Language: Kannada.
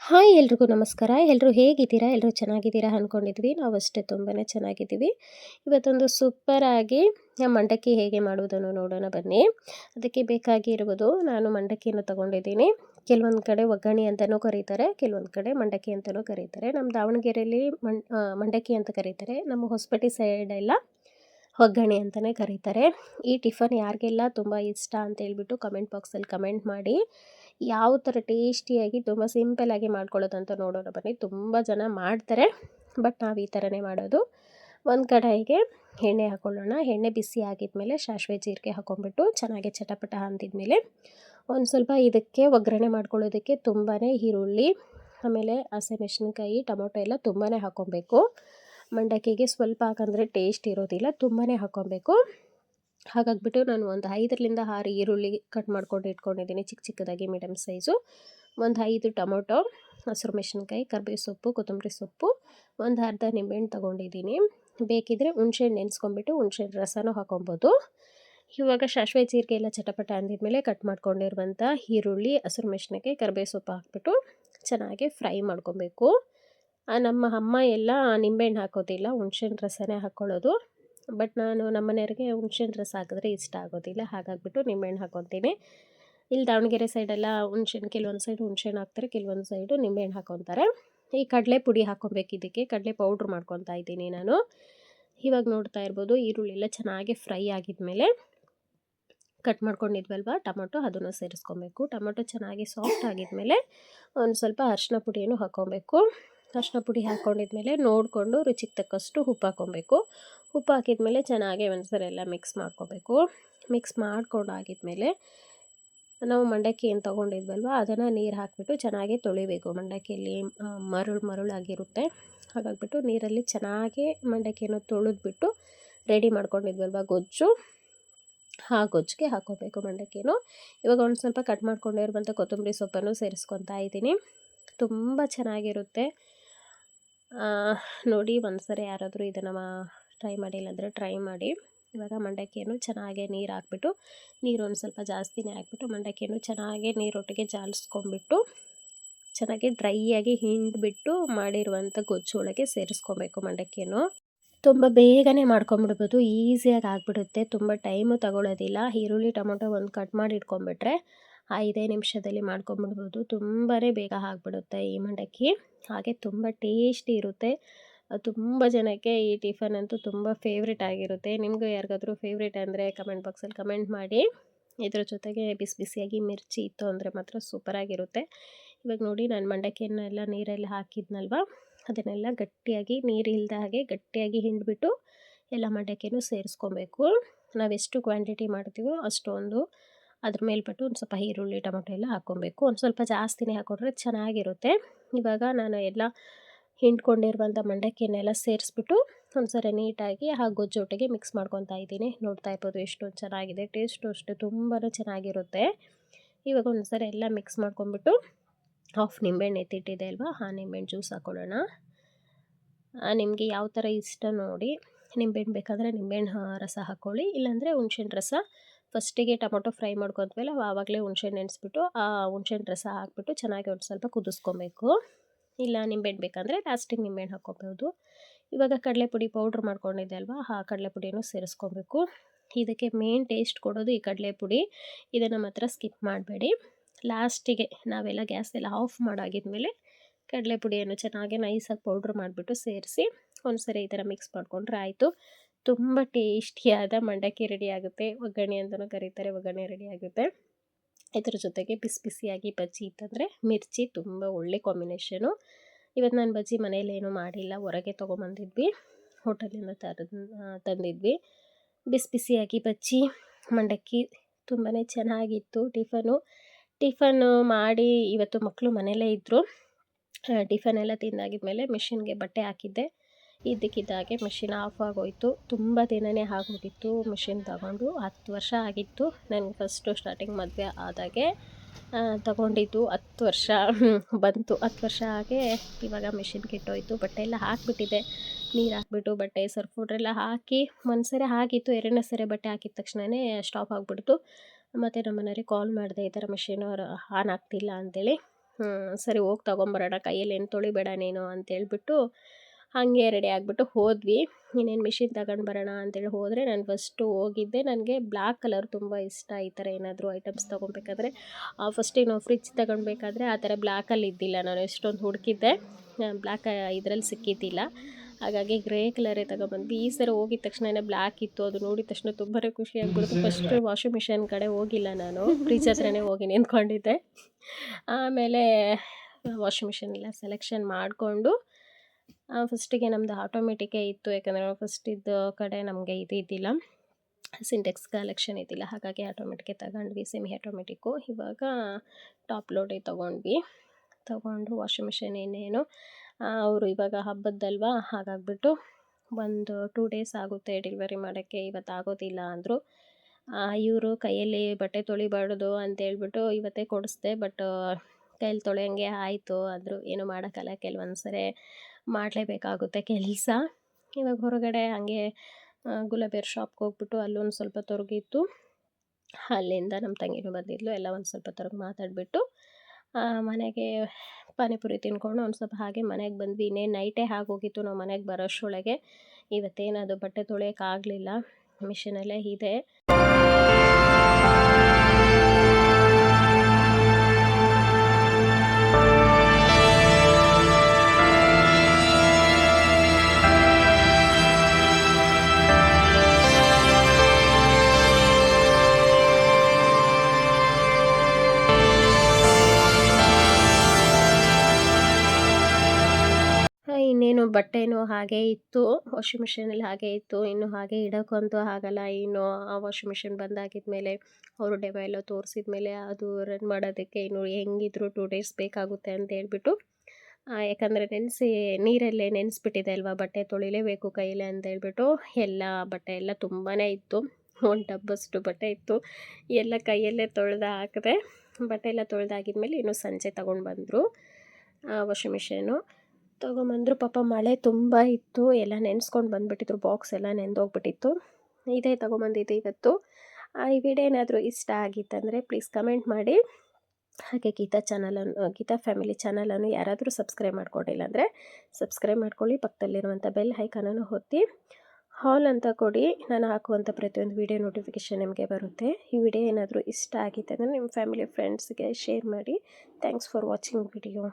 ಹಾಯ್ ಎಲ್ರಿಗೂ ನಮಸ್ಕಾರ. ಎಲ್ಲರೂ ಹೇಗಿದ್ದೀರಾ? ಎಲ್ಲರೂ ಚೆನ್ನಾಗಿದ್ದೀರಾ ಅಂದ್ಕೊಂಡಿದ್ವಿ ನಾವು ಅಷ್ಟೇ ತುಂಬಾ ಚೆನ್ನಾಗಿದ್ದೀವಿ. ಇವತ್ತೊಂದು ಸೂಪರಾಗಿ ಮಂಡಕ್ಕಿ ಹೇಗೆ ಮಾಡುವುದನ್ನು ನೋಡೋಣ ಬನ್ನಿ. ಅದಕ್ಕೆ ಬೇಕಾಗಿರುವುದು ನಾನು ಮಂಡಕ್ಕಿಯನ್ನು ತಗೊಂಡಿದ್ದೀನಿ. ಕೆಲವೊಂದು ಕಡೆ ಒಗ್ಗರಣೆ ಅಂತಲೂ ಕರೀತಾರೆ, ಕೆಲವೊಂದು ಕಡೆ ಮಂಡಕ್ಕಿ ಅಂತಲೂ ಕರೀತಾರೆ. ನಮ್ಮ ದಾವಣಗೆರೆಯಲ್ಲಿ ಮಂಡಕ್ಕಿ ಅಂತ ಕರೀತಾರೆ. ನಮ್ಮ ಹೊಸಪೇಟೆ ಸೈಡೆಲ್ಲ ಒಗ್ಗರಣೆ ಅಂತಲೇ ಕರೀತಾರೆ. ಈ ಟಿಫನ್ ಯಾರಿಗೆಲ್ಲ ತುಂಬ ಇಷ್ಟ ಅಂತ ಹೇಳ್ಬಿಟ್ಟು ಕಮೆಂಟ್ ಬಾಕ್ಸಲ್ಲಿ ಕಮೆಂಟ್ ಮಾಡಿ. ಯಾವ ಥರ ಟೇಸ್ಟಿಯಾಗಿ ತುಂಬ ಸಿಂಪಲ್ಲಾಗಿ ಮಾಡ್ಕೊಳ್ಳೋದಂತ ನೋಡೋಣ ಬನ್ನಿ. ತುಂಬ ಜನ ಮಾಡ್ತಾರೆ, ಬಟ್ ನಾವು ಈ ಥರನೇ ಮಾಡೋದು. ಒಂದು ಕಡಾಯಿಗೆ ಎಣ್ಣೆ ಹಾಕ್ಕೊಳ್ಳೋಣ ಎಣ್ಣೆ ಬಿಸಿ ಆಗಿದ್ಮೇಲೆ ಸಾಸಿವೆ ಜೀರಿಗೆ ಹಾಕ್ಕೊಂಬಿಟ್ಟು ಚೆನ್ನಾಗಿ ಚಟಪಟ ಅಂದಿದ್ಮೇಲೆ ಒಂದು ಸ್ವಲ್ಪ ಇದಕ್ಕೆ ಒಗ್ಗರಣೆ ಮಾಡ್ಕೊಳ್ಳೋದಕ್ಕೆ ತುಂಬಾ ಈರುಳ್ಳಿ, ಆಮೇಲೆ ಹಸಿಮೆಣಸಿನ್ಕಾಯಿ ಟೊಮೊಟೊ ಎಲ್ಲ ತುಂಬಾ ಹಾಕ್ಕೊಬೇಕು ಮಂಡಕ್ಕಿಗೆ ಸ್ವಲ್ಪ ಹಾಕಂದ್ರೆ ಟೇಸ್ಟ್ ಇರೋದಿಲ್ಲ ತುಂಬಾ ಹಾಕ್ಕೊಬೇಕು ಹಾಗಾಗ್ಬಿಟ್ಟು ನಾನು ಒಂದು ಐದರಿಂದ ಆರು ಈರುಳ್ಳಿ ಕಟ್ ಮಾಡ್ಕೊಂಡು ಇಟ್ಕೊಂಡಿದ್ದೀನಿ, ಚಿಕ್ಕ ಚಿಕ್ಕದಾಗಿ ಮೀಡಿಯಮ್ ಸೈಜು ಒಂದು ಐದು ಟೊಮೊಟೊ, ಹಸಿರು ಮೆಣಸಿನ್ಕಾಯಿ ಕರ್ಬೇವು ಸೊಪ್ಪು, ಕೊತ್ತಂಬರಿ ಸೊಪ್ಪು, ಒಂದು ಅರ್ಧ ನಿಂಬೆಹಣ್ಣು ತೊಗೊಂಡಿದ್ದೀನಿ. ಬೇಕಿದ್ದರೆ ಹುಣ್ಸೆಹಣ್ಣು ನೆನೆಸ್ಕೊಂಬಿಟ್ಟು ಹುಣ್ಸೆಹಣ್ಣು ರಸನೂ ಹಾಕೊಬೋದು. ಇವಾಗ ಸಾಸಿವೆ ಜೀರಿಗೆ ಎಲ್ಲ ಚಟಪಟ ಅಂದಿದ್ಮೇಲೆ ಕಟ್ ಮಾಡ್ಕೊಂಡಿರುವಂಥ ಈರುಳ್ಳಿ, ಹಸಿರು ಮೆಣಸಿನ್ಕಾಯಿ ಕರ್ಬೇವು ಸೊಪ್ಪು ಹಾಕ್ಬಿಟ್ಟು ಚೆನ್ನಾಗಿ ಫ್ರೈ ಮಾಡ್ಕೊಬೇಕು. ನಮ್ಮ ಅಮ್ಮ ಎಲ್ಲ ನಿಂಬೆಹಣ್ಣು ಹಾಕೋದಿಲ್ಲ ಹುಣ್ಸೆಹಣ್ಣು ರಸನೇ ಹಾಕ್ಕೊಳ್ಳೋದು ಬಟ್ ನಾನು ನಮ್ಮ ಮನೆಯವ್ರಿಗೆ ಹುಣ್ಸೆಹಣ್ಣು ರಸ ಹಾಕಿದ್ರೆ ಇಷ್ಟ ಆಗೋದಿಲ್ಲ. ಹಾಗಾಗ್ಬಿಟ್ಟು ನಿಂಬೆಹಣ್ಣು ಹಾಕೊತೀನಿ. ಇಲ್ಲಿ ದಾವಣಗೆರೆ ಸೈಡೆಲ್ಲ ಹುಣ್ಸೆಹಣ್ಣು ಕೆಲವೊಂದು ಸೈಡ್ ಹುಣ್ಸೆಹಣ್ಣು ಹಾಕ್ತಾರೆ, ಕೆಲವೊಂದು ಸೈಡು ನಿಂಬೆಹಣ್ಣು ಹಾಕೊತಾರೆ. ಈ ಕಡಲೆ ಪುಡಿ ಹಾಕ್ಕೊಬೇಕು ಇದಕ್ಕೆ. ಕಡಲೆ ಪೌಡ್ರ್ ಮಾಡ್ಕೊತಾ ಇದ್ದೀನಿ ನಾನು. ಇವಾಗ ನೋಡ್ತಾ ಇರ್ಬೋದು ಈರುಳ್ಳಿ ಎಲ್ಲ ಚೆನ್ನಾಗಿ ಫ್ರೈ ಆಗಿದ್ಮೇಲೆ ಕಟ್ ಮಾಡ್ಕೊಂಡಿದ್ವಲ್ವ? ಟೊಮೊಟೊ ಅದನ್ನು ಸೇರಿಸ್ಕೊಬೇಕು. ಟೊಮೊಟೊ ಚೆನ್ನಾಗಿ ಸಾಫ್ಟ್ ಆಗಿದ್ಮೇಲೆ ಒಂದು ಸ್ವಲ್ಪ ಅರಿಶಿನ ಪುಡಿಯನ್ನು ಹಾಕ್ಕೊಬೇಕು ಅರಿಶಿನ ಪುಡಿ ಹಾಕ್ಕೊಂಡಿದ್ಮೇಲೆ ನೋಡಿಕೊಂಡು ರುಚಿಗೆ ತಕ್ಕಷ್ಟು ಉಪ್ಪು ಹಾಕ್ಕೊಬೇಕು. ಉಪ್ಪು ಹಾಕಿದ್ಮೇಲೆ ಚೆನ್ನಾಗಿ ಒಂದ್ಸರಿ ಎಲ್ಲ ಮಿಕ್ಸ್ ಮಾಡ್ಕೋಬೇಕು. ಮಿಕ್ಸ್ ಮಾಡ್ಕೊಂಡಾಗಿದ್ಮೇಲೆ ನಾವು ಮಂಡಕ್ಕಿ ಏನು ತೊಗೊಂಡಿದ್ವಲ್ವ, ಅದನ್ನು ನೀರು ಹಾಕಿಬಿಟ್ಟು ಚೆನ್ನಾಗಿ ತೊಳಿಬೇಕು. ಮಂಡಕ್ಕಿಯಲ್ಲಿ ಮರುಳು ಮರಳು ಮರಳಾಗಿರುತ್ತೆ ಹಾಗಾಗ್ಬಿಟ್ಟು ನೀರಲ್ಲಿ ಚೆನ್ನಾಗಿ ಮಂಡಕ್ಕಿಯನ್ನು ತೊಳೆದ್ಬಿಟ್ಟು ರೆಡಿ ಮಾಡ್ಕೊಂಡಿದ್ವಲ್ವ ಗೊಜ್ಜು, ಆ ಗೊಜ್ಜಿಗೆ ಹಾಕೋಬೇಕು ಮಂಡಕ್ಕಿನೂ ಇವಾಗ ಒಂದು ಸ್ವಲ್ಪ ಕಟ್ ಮಾಡ್ಕೊಂಡಿರುವಂಥ ಕೊತ್ತಂಬರಿ ಸೊಪ್ಪನ್ನು ಸೇರಿಸ್ಕೊತಾ ಇದ್ದೀನಿ. ತುಂಬ ಚೆನ್ನಾಗಿರುತ್ತೆ. ನೋಡಿ ಒಂದ್ಸರಿ ಯಾರಾದರೂ ಇದನ್ನು ಟ್ರೈ ಮಾಡಿಲ್ಲ ಅಂದರೆ ಟ್ರೈ ಮಾಡಿ. ಇವಾಗ ಮಂಡಕ್ಕಿಯನ್ನು ಚೆನ್ನಾಗೆ ನೀರು ಹಾಕ್ಬಿಟ್ಟು, ನೀರು ಒಂದು ಸ್ವಲ್ಪ ಜಾಸ್ತಿನೇ ಹಾಕ್ಬಿಟ್ಟು ಮಂಡಕ್ಕಿಯನ್ನು ಚೆನ್ನಾಗಿ ನೀರೊಟ್ಟಿಗೆ ಜಾಲಿಸ್ಕೊಂಬಿಟ್ಟು ಚೆನ್ನಾಗಿ ಡ್ರೈಯಾಗಿ ಹಿಂಡ್ಬಿಟ್ಟು ಮಾಡಿರುವಂಥ ಗೊಜ್ಜು ಒಳಗೆ ಸೇರಿಸ್ಕೊಬೇಕು ಮಂಡಕ್ಕಿಯನ್ನು. ತುಂಬ ಬೇಗನೆ ಮಾಡ್ಕೊಂಬಿಡ್ಬೋದು ಈಸಿಯಾಗಿ ಆಗಿಬಿಡುತ್ತೆ. ತುಂಬ ಟೈಮು ತಗೊಳ್ಳೋದಿಲ್ಲ ಈರುಳ್ಳಿ, ಟೊಮೊಟೊ ಒಂದು ಕಟ್ ಮಾಡಿ ಇಟ್ಕೊಂಬಿಟ್ರೆ ಐದೇ ನಿಮಿಷದಲ್ಲಿ ಮಾಡ್ಕೊಂಬಿಡ್ಬೋದು. ತುಂಬಾ ಬೇಗ ಆಗಿಬಿಡುತ್ತೆ ಈ ಮಂಡಕ್ಕಿ. ಹಾಗೆ ತುಂಬ ಟೇಸ್ಟಿ ಇರುತ್ತೆ. ತುಂಬ ಜನಕ್ಕೆ ಈ ಟಿಫನ್ ಅಂತೂ ತುಂಬ ಫೇವ್ರೇಟ್ ಆಗಿರುತ್ತೆ. ನಿಮಗೂ ಯಾರಿಗಾದರೂ ಫೇವ್ರೇಟ್ ಅಂದರೆ ಕಮೆಂಟ್ ಬಾಕ್ಸಲ್ಲಿ ಕಮೆಂಟ್ ಮಾಡಿ. ಇದ್ರ ಜೊತೆಗೆ ಬಿಸಿ ಬಿಸಿಯಾಗಿ ಮಿರ್ಚಿ ಇತ್ತು ಅಂದರೆ ಮಾತ್ರ ಸೂಪರಾಗಿರುತ್ತೆ ಇವಾಗ ನೋಡಿ, ನಾನು ಮಂಡಕ್ಕಿಯನ್ನೆಲ್ಲ ನೀರಲ್ಲಿ ಹಾಕಿದ್ನಲ್ವ? ಅದನ್ನೆಲ್ಲ ಗಟ್ಟಿಯಾಗಿ ನೀರು ಇಲ್ಲದ ಹಾಗೆ ಗಟ್ಟಿಯಾಗಿ ಹಿಂಡಿಬಿಟ್ಟು ಎಲ್ಲ ಮಂಡಕ್ಕಿನೂ ಸೇರಿಸ್ಕೊಬೇಕು. ನಾವೆಷ್ಟು ಕ್ವಾಂಟಿಟಿ ಮಾಡ್ತೀವೋ ಅಷ್ಟೊಂದು ಅದ್ರ ಮೇಲ್ಪಟ್ಟು ಒಂದು ಸ್ವಲ್ಪ ಈರುಳ್ಳಿ, ಟೊಮೊಟೊ ಎಲ್ಲ ಹಾಕ್ಕೊಬೇಕು. ಒಂದು ಸ್ವಲ್ಪ ಜಾಸ್ತಿನೇ ಹಾಕೊಂಡ್ರೆ ಚೆನ್ನಾಗಿರುತ್ತೆ. ಇವಾಗ ನಾನು ಎಲ್ಲ ಹಿಂಡ್ಕೊಂಡಿರುವಂಥ ಮಂಡಕ್ಕಿಯನ್ನೆಲ್ಲ ಸೇರಿಸ್ಬಿಟ್ಟು ಒಂದ್ಸರಿ ನೀಟಾಗಿ ಆ ಗೊಜ್ಜೊಟ್ಟಿಗೆ ಮಿಕ್ಸ್ ಮಾಡ್ಕೊತಾ ಇದ್ದೀನಿ. ನೋಡ್ತಾ ಇರ್ಬೋದು ಎಷ್ಟೊಂದು ಚೆನ್ನಾಗಿದೆ ಟೇಸ್ಟು ಅಷ್ಟೇ ತುಂಬಾ ಚೆನ್ನಾಗಿರುತ್ತೆ. ಇವಾಗ ಒಂದ್ಸರಿ ಎಲ್ಲ ಮಿಕ್ಸ್ ಮಾಡ್ಕೊಂಬಿಟ್ಟು ಹಾಫ್ ನಿಂಬೆಹಣ್ಣು ಎತ್ತಿಟ್ಟಿದೆ ಅಲ್ವಾ, ಆ ನಿಂಬೆಹಣ್ಣು ಜ್ಯೂಸ್ ಹಾಕೊಳ್ಳೋಣ ನಿಮಗೆ ಯಾವ ಥರ ಇಷ್ಟ ನೋಡಿ ನಿಂಬೆಹಣ್ಣು ಬೇಕಾದರೆ ನಿಂಬೆಹಣ್ಣು ರಸ ಹಾಕ್ಕೊಳ್ಳಿ, ಇಲ್ಲಾಂದರೆ ಹುಣ್ಸೆಹಣ್ಣು ರಸ ಫಸ್ಟಿಗೆ ಟೊಮೊಟೊ ಫ್ರೈ ಮಾಡ್ಕೊತೀವಲ್ಲ ಆವಾಗಲೇ ಹುಣ್ಸೆಹಣ್ಣು ನೆನೆಸ್ಬಿಟ್ಟು, ಆ ಹುಣ್ಸೆಹಣ್ಣು ರಸ ಹಾಕ್ಬಿಟ್ಟು ಚೆನ್ನಾಗಿ ಒಂದು ಸ್ವಲ್ಪ ಕುದಿಸ್ಕೊಬೇಕು. ಇಲ್ಲ ನಿಂಬೆಹಣ್ಣು ಬೇಕಂದರೆ ಲಾಸ್ಟಿಗೆ ನಿಂಬೆಹಣ್ಣು ಹಾಕ್ಕೋಬೋದು. ಇವಾಗ ಕಡಲೆ ಪುಡಿ ಪೌಡ್ರ್ ಮಾಡ್ಕೊಂಡಿದ್ದೆ ಅಲ್ವಾ, ಆ ಕಡಲೆ ಪುಡಿಯನ್ನು ಸೇರಿಸ್ಕೊಬೇಕು. ಇದಕ್ಕೆ ಮೇನ್ ಟೇಸ್ಟ್ ಕೊಡೋದು ಈ ಕಡಲೆ ಪುಡಿ ಇದನ್ನು ಮಾತ್ರ ಸ್ಕಿಪ್ ಮಾಡಬೇಡಿ. ಲಾಸ್ಟಿಗೆ ನಾವೆಲ್ಲ ಗ್ಯಾಸ್ ಎಲ್ಲ ಆಫ್ ಮಾಡಾಗಿದ್ಮೇಲೆ ಕಡಲೆ ಪುಡಿಯನ್ನು ಚೆನ್ನಾಗಿ ನೈಸಾಗಿ ಪೌಡ್ರ್ ಮಾಡಿಬಿಟ್ಟು ಸೇರಿಸಿ, ಒಂದ್ಸರಿ ಈ ಥರ ಮಿಕ್ಸ್ ಮಾಡಿಕೊಂಡ್ರೆ ಆಯಿತು. ತುಂಬ ಟೇಸ್ಟಿಯಾದ ಮಂಡಕ್ಕಿ ರೆಡಿ ಆಗುತ್ತೆ. ಒಗ್ಗರಣೆ ಅಂತಲೂ ಕರೀತಾರೆ, ಒಗ್ಗರಣೆ ರೆಡಿ ಆಗುತ್ತೆ. ಇದ್ರ ಜೊತೆಗೆ ಬಿಸಿ ಬಿಸಿಯಾಗಿ ಬಜ್ಜಿ ಇತ್ತಂದರೆ ಮಿರ್ಚಿ ತುಂಬ ಒಳ್ಳೆ ಕಾಂಬಿನೇಷನು ಇವತ್ತು ನಾನು ಬಜ್ಜಿ ಮನೇಲಿ ಏನೂ ಮಾಡಿಲ್ಲ, ಹೊರಗೆ ತೊಗೊಂಬಂದಿದ್ವಿ. ಹೋಟೆಲಿಂದ ತರ ತಂದಿದ್ವಿ. ಬಿಸಿ ಬಿಸಿಯಾಗಿ ಬಜ್ಜಿ, ಮಂಡಕ್ಕಿ ತುಂಬಾ ಚೆನ್ನಾಗಿತ್ತು ಟಿಫನು. ಟಿಫನ್ನು ಮಾಡಿ ಇವತ್ತು ಮಕ್ಕಳು ಮನೆಯಲ್ಲೇ ಇದ್ದರು ಟಿಫನ್ ಎಲ್ಲ ತಿಂದಾಗಿದ್ಮೇಲೆ ಮಿಷಿನ್ಗೆ ಬಟ್ಟೆ ಹಾಕಿದ್ದೆ. ಇದ್ದಕ್ಕಿದ್ದಾಗೆ ಮಿಷಿನ್ ಆಫ್ ಆಗೋಯಿತು. ತುಂಬ ದಿನವೇ ಆಗೋಗಿತ್ತು ಮಿಷಿನ್ ತಗೊಂಡು. ಹತ್ತು ವರ್ಷ ಆಗಿತ್ತು. ನನಗೆ ಫಸ್ಟು ಸ್ಟಾರ್ಟಿಂಗ್ ಮದುವೆ ಆದಾಗೆ ತಗೊಂಡಿದ್ದು ಹತ್ತು ವರ್ಷ ಬಂತು. ಹತ್ತು ವರ್ಷ ಆಗಿ ಇವಾಗ ಮಿಷಿನ್ ಕೆಟ್ಟೋಯ್ತು ಬಟ್ಟೆ ಎಲ್ಲ ಹಾಕಿಬಿಟ್ಟಿದೆ. ನೀರು ಹಾಕ್ಬಿಟ್ಟು ಬಟ್ಟೆ ಸರ್ಫ್ ಪೌಡ್ರೆಲ್ಲ ಹಾಕಿ ಒಂದು ಸರಿ ಹಾಕಿತ್ತು ಎರಡನೇ ಸರಿ ಬಟ್ಟೆ ಹಾಕಿದ ತಕ್ಷಣವೇ ಸ್ಟಾಪ್ ಆಗಿಬಿಡ್ತು. ಮತ್ತು ನಮ್ಮ ಮನೆಯವ್ರಿಗೆ ಕಾಲ್ ಮಾಡಿದೆ ಈ ಥರ ಮಿಷಿನ್ ಆನ್ ಆಗ್ತಿಲ್ಲ ಹ್ಮ್, ಸರಿ ಹೋಗಿ ತೊಗೊಂಬರೋಣ ಕೈಯಲ್ಲಿ ಏನು ತೊಳಿಬೇಡ ನೀನು ಅಂತೇಳ್ಬಿಟ್ಟು ಹಾಗೆ ರೆಡಿ ಆಗಿಬಿಟ್ಟು ಹೋದ್ವಿ. ಇನ್ನೇನು ಮಿಷಿನ್ ತಗೊಂಡು ಬರೋಣ ಅಂತೇಳಿ ಹೋದರೆ ನಾನು ಫಸ್ಟು ಹೋಗಿದ್ದೆ. ನನಗೆ ಬ್ಲ್ಯಾಕ್ ಕಲರ್ ತುಂಬ ಇಷ್ಟ ಈ ಥರ ಏನಾದರೂ ಐಟಮ್ಸ್ ತೊಗೊಬೇಕಾದ್ರೆ. ಫಸ್ಟಿಗೆ ನಾವು ಫ್ರಿಜ್ ತಗೊಳ್ಬೇಕಾದ್ರೆ ಆ ಥರ ಬ್ಲ್ಯಾಕಲ್ಲಿ ಇದ್ದಿಲ್ಲ. ನಾನು ಎಷ್ಟೊಂದು ಹುಡುಕಿದ್ದೆ. ಬ್ಲ್ಯಾಕ್ ಇದರಲ್ಲಿ ಸಿಕ್ಕಿದ್ದಿಲ್ಲ. ಹಾಗಾಗಿ ಗ್ರೇ ಕಲರೇ ತಗೊಬಂದ್ವಿ. ಈ ಸರಿ ಹೋಗಿದ ತಕ್ಷಣ ಬ್ಲ್ಯಾಕ್ ಇತ್ತು. ಅದು ನೋಡಿದ ತಕ್ಷಣ ತುಂಬಾ ಖುಷಿ ಆಗ್ಬಿಡ್ತು. ಫಸ್ಟ್ ವಾಷಿಂಗ್ ಮಿಷಿನ್ ಕಡೆ ಹೋಗಿಲ್ಲ ನಾನು. ಫ್ರಿಜ್ ಹತ್ರನೇ ಹೋಗಿ ನಿಂತ್ಕೊಂಡಿದ್ದೆ. ಆಮೇಲೆ ವಾಷಿಂಗ್ ಮಿಷಿನ್ ಎಲ್ಲ ಸೆಲೆಕ್ಷನ್ ಮಾಡಿಕೊಂಡು ಫಸ್ಟಿಗೆ ನಮ್ಮದು ಆಟೋಮೆಟಿಕೇ ಇತ್ತು, ಯಾಕಂದರೆ ಫಸ್ಟ್ ಇದ್ದ ಕಡೆ ನಮಗೆ ಇದು ಇದ್ದಿಲ್ಲ. ಸಿಂಟೆಕ್ಸ್ ಕಲೆಕ್ಷನ್ ಇದ್ದಿಲ್ಲ, ಹಾಗಾಗಿ ಆಟೋಮೆಟಿಕೇ ತಗೊಂಡ್ವಿ ಸೆಮಿ ಆಟೋಮೆಟಿಕ್ಕು ಇವಾಗ ಟಾಪ್ ಲೋಡೇ ತೊಗೊಂಡ್ವಿ. ತೊಗೊಂಡು ವಾಷಿಂಗ್ ಮಿಷಿನ್ ಇನ್ನೇನು ಅವರು ಇವಾಗ ಹಬ್ಬದ್ದಲ್ವಾ? ಹಾಗಾಗ್ಬಿಟ್ಟು ಒಂದು ಟೂ ಡೇಸ್ ಆಗುತ್ತೆ ಡೆಲಿವರಿ ಮಾಡೋಕ್ಕೆ, ಇವತ್ತು ಆಗೋದಿಲ್ಲ ಅಂದರು. ಇವರು ಕೈಯಲ್ಲಿ ಬಟ್ಟೆ ತೊಳಿಬಾರ್ದು ಅಂತೇಳ್ಬಿಟ್ಟು ಇವತ್ತೇ ಕೊಡಿಸ್ದೆ ಬಟ್ ಕೈಯಲ್ಲಿ ತೊಳೆಯಂಗೆ ಆಯಿತು ಆದರೂ ಏನೂ ಮಾಡೋಕ್ಕಲ್ಲ ಕೆಲವೊಂದು ಸರಿ ಮಾಡಲೇಬೇಕಾಗುತ್ತೆ ಕೆಲಸ. ಇವಾಗ ಹೊರಗಡೆ ಹಂಗೆ ಗುಲಾಬಿಯರ್ ಶಾಪ್ಗೆ ಹೋಗ್ಬಿಟ್ಟು ಅಲ್ಲೊಂದು ಸ್ವಲ್ಪ ತೊರಗಿತ್ತು ಅಲ್ಲಿಂದ ನಮ್ಮ ತಂಗಿನೂ ಬಂದಿದ್ಲು, ಎಲ್ಲ ಒಂದು ಸ್ವಲ್ಪ ತೊರಗಿ ಮಾತಾಡಿಬಿಟ್ಟು ಮನೆಗೆ ಪಾನಿಪುರಿ ತಿನ್ಕೊಂಡು ಒಂದು ಸ್ವಲ್ಪ ಹಾಗೆ ಮನೆಗೆ ಬಂದ್ವಿ. ಇನ್ನೇನು ನೈಟೇ ಆಗೋಗಿತ್ತು ನಾವು ಮನೆಗೆ ಬರೋಷ್ಟೊಳಗೆ ಇವತ್ತೇನದು ಬಟ್ಟೆ ತೊಳೆಯೋಕ್ಕಾಗಲಿಲ್ಲ ಮಿಷಿನಲ್ಲೇ ಇದೆ. ಇನ್ನೇನು ಬಟ್ಟೆನೂ ಹಾಗೆ ಇತ್ತು ವಾಷಿಂಗ್ ಮಿಷಿನಲ್ಲಿ ಹಾಗೆ ಇತ್ತು, ಇನ್ನು ಹಾಗೆ ಇಡೋಕ್ಕಂತೂ ಆಗಲ್ಲ, ಇನ್ನು ಆ ವಾಷಿಂಗ್ ಮಿಷಿನ್ ಬಂದಾಗಿದ್ಮೇಲೆ ಅವರು ಡೆಮೋ ಎಲ್ಲ ತೋರಿಸಿದ ಮೇಲೆ ಅದು ರನ್ ಮಾಡೋದಕ್ಕೆ ಇನ್ನು ಹೆಂಗಿದ್ರು ಟೂ ಡೇಸ್ ಬೇಕಾಗುತ್ತೆ ಅಂತ ಹೇಳ್ಬಿಟ್ಟು ಯಾಕಂದರೆ ನೆನೆಸಿ, ನೀರಲ್ಲೇ ನೆನೆಸ್ಬಿಟ್ಟಿದೆ ಅಲ್ವಾ ಬಟ್ಟೆ ತೊಳಿಲೇಬೇಕು ಕೈಲೇ ಅಂತ ಹೇಳ್ಬಿಟ್ಟು ಎಲ್ಲ ಬಟ್ಟೆ ಎಲ್ಲ ತುಂಬಾ ಇತ್ತು, ಒಂದು ಡಬ್ಬಷ್ಟು ಬಟ್ಟೆ ಇತ್ತು, ಎಲ್ಲ ಕೈಯಲ್ಲೇ ತೊಳೆದು ಹಾಕಿದೆ ಬಟ್ಟೆ ಎಲ್ಲ ತೊಳೆದಾಗಿದ್ಮೇಲೆ ಇನ್ನು ಸಂಜೆ ತೊಗೊಂಡು ಬಂದರು ವಾಷಿಂಗ್ ಮಿಷಿನು ತೊಗೊಂಬಂದರು ಪಾಪ ಮಳೆ ತುಂಬ ಇತ್ತು, ಎಲ್ಲ ನೆನೆಸ್ಕೊಂಡು ಬಂದುಬಿಟ್ಟಿದ್ರು ಬಾಕ್ಸ್ ಎಲ್ಲ ನೆಂದೋಗ್ಬಿಟ್ಟಿತ್ತು ಇದೇ ತೊಗೊಂಬಂದಿದ್ದೆ ಇವತ್ತು. ಈ ವಿಡಿಯೋ ಏನಾದರೂ ಇಷ್ಟ ಆಗಿತ್ತಂದರೆ ಪ್ಲೀಸ್ ಕಮೆಂಟ್ ಮಾಡಿ. ಹಾಗೆ ಗೀತಾ ಚಾನಲನ್ನು ಗೀತಾ ಫ್ಯಾಮಿಲಿ ಚಾನಲನ್ನು ಯಾರಾದರೂ ಸಬ್ಸ್ಕ್ರೈಬ್ ಮಾಡ್ಕೊಂಡಿಲ್ಲ ಅಂದರೆ ಸಬ್ಸ್ಕ್ರೈಬ್ ಮಾಡ್ಕೊಳ್ಳಿ ಪಕ್ಕದಲ್ಲಿರುವಂಥ ಬೆಲ್ ಹೈಕನನ್ನು ಹೊತ್ತಿ ಹಾಲ್ ಅಂತ ಕೊಡಿ, ನಾನು ಹಾಕುವಂಥ ಪ್ರತಿಯೊಂದು ವಿಡಿಯೋ ನೋಟಿಫಿಕೇಷನ್ ನಿಮಗೆ ಬರುತ್ತೆ. ಈ ವಿಡಿಯೋ ಏನಾದರೂ ಇಷ್ಟ ಆಗಿತ್ತು ಅಂದರೆ ನಿಮ್ಮ ಫ್ಯಾಮಿಲಿ ಫ್ರೆಂಡ್ಸ್ಗೆ ಶೇರ್ ಮಾಡಿ. Thanks for watching video